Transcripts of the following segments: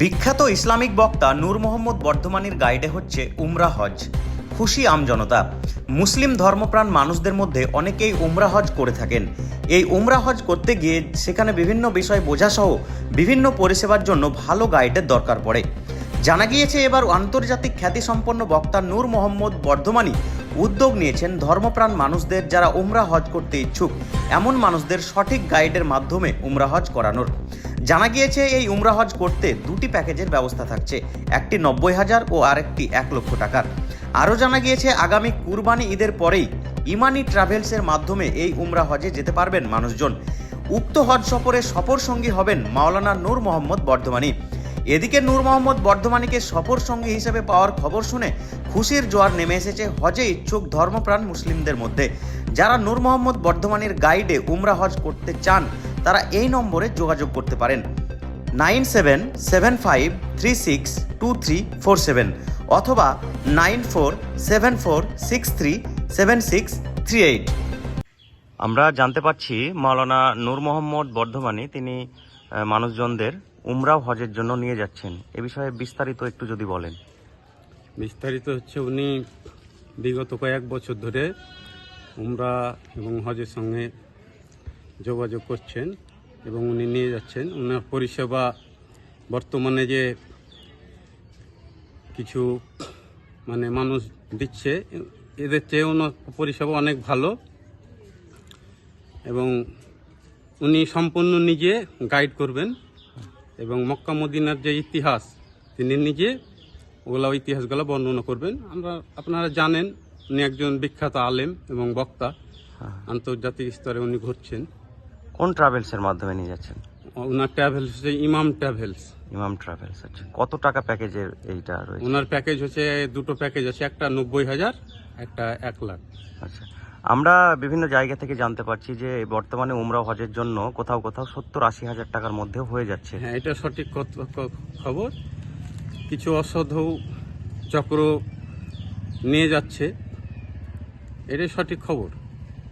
বিখ্যাত ইসলামিক বক্তা নূর মোহাম্মদ বর্ধমানীর গাইডে হচ্ছে উমরা হজ। খুশি আমজনতা মুসলিম ধর্মপ্রাণ মানুষদের মধ্যে অনেকেই উমরা হজ করে থাকেন। এই উমরা হজ করতে গিয়ে সেখানে বিভিন্ন বিষয় বোঝাসহ বিভিন্ন পরিষেবার জন্য ভালো গাইডের দরকার পড়ে। জানা গিয়েছে এবার আন্তর্জাতিক খ্যাতিসম্পন্ন বক্তা নূর মোহাম্মদ বর্ধমানী উদ্যোগ নিয়েছেন ধর্মপ্রাণ মানুষদের যারা উমরা হজ করতে ইচ্ছুক, এমন মানুষদের সঠিক গাইডের মাধ্যমে উমরা হজ করানোর। জানা গিয়েছে, এই উমরা হজ করতে দুটি প্যাকেজের ব্যবস্থা থাকছে, একটি নব্বই হাজার ও আরেকটি এক লক্ষ টাকার। আরও জানা গিয়েছে, আগামী কুরবানি ঈদের পরেই ইমানি ট্রাভেলসের মাধ্যমে এই উমরা হজে যেতে পারবেন মানুষজন। উক্ত হজ সফরে সফর সঙ্গী হবেন মাওলানা নূর মোহাম্মদ বর্ধমানী। এদিকে নূর মোহাম্মদ বর্ধমানীকে সফর সঙ্গী হিসেবে পাওয়ার খবর শুনে খুশির জোয়ার নেমে এসেছে হজে ইচ্ছুক ধর্মপ্রাণ মুসলিমদের মধ্যে। যারা নূর মোহাম্মদ বর্ধমানীর গাইডে উমরা হজ করতে চান তারা এই নম্বরে যোগাযোগ করতে পারেন। Nine seven seven five three six two three four seven অথবা nine four seven four six three seven six three eight. আমরা জানতে পারছি মাওলানা নূর মোহাম্মদ বর্ধমানী তিনি মানুষজনদের উমরাও হজের জন্য নিয়ে যাচ্ছেন। এ বিষয়ে বিস্তারিত একটু যদি বলেন। বিস্তারিত হচ্ছে উনি বিগত কয়েক বছর ধরে উমরা এবং হজের সঙ্গে যোগাযোগ করছেন এবং উনি নিয়ে যাচ্ছেন। ওনার পরিষেবা বর্তমানে যে কিছু মানে মানুষ দিচ্ছে এদের চেয়ে ওনার পরিষেবা অনেক ভালো এবং উনি সম্পূর্ণ নিজে গাইড করবেন এবং মক্কা মদিনার যে ইতিহাস তিনি নিজে ওগুলা ইতিহাসগুলো বর্ণনা করবেন। আমরা আপনারা জানেন উনি একজন বিখ্যাত আলেম এবং বক্তা। আন্তর্জাতিক স্তরে উনি ঘুরছেন। কোন ট্রাভেলসের মাধ্যমে নিয়ে যাচ্ছেন? ওনার ট্রাভেলস হচ্ছে ইমাম ট্রাভেলস ইমাম ট্রাভেলস আচ্ছা। কত টাকা প্যাকেজের এইটা রয়েছে? ওনার প্যাকেজ হচ্ছে দুটো প্যাকেজ আছে একটা নব্বই হাজার একটা এক লাখ। আচ্ছা। আমরা বিভিন্ন জায়গা থেকে জানতে পারছি যে বর্তমানে উমরা হজের জন্য কোথাও কোথাও সত্তর আশি হাজার টাকার মধ্যেও হয়ে যাচ্ছে। হ্যাঁ এটা সঠিক খবর। কিছু অসাধু চক্র নিয়ে যাচ্ছে। এটাই সঠিক খবর।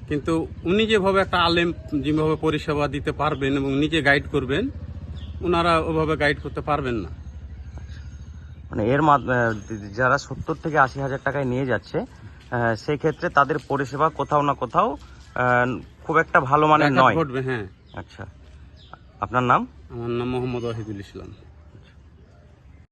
কিন্তু উনি যেভাবে একটা আলেম যেভাবে পরিষেবা দিতে পারবেন এবং নিজে গাইড করবেন ওনারা ওভাবে গাইড করতে পারবেন না। মানে এর মাধ্যমে যারা সত্তর থেকে আশি হাজার টাকায় নিয়ে যাচ্ছে সেই ক্ষেত্রে তাদের পরিষেবা কোথাও না কোথাও খুব একটা ভালো মানের নয়। ঘটবে হ্যাঁ। আচ্ছা। আপনার নাম? আমার নাম মোহাম্মদ ওয়াহিদুল ইসলাম।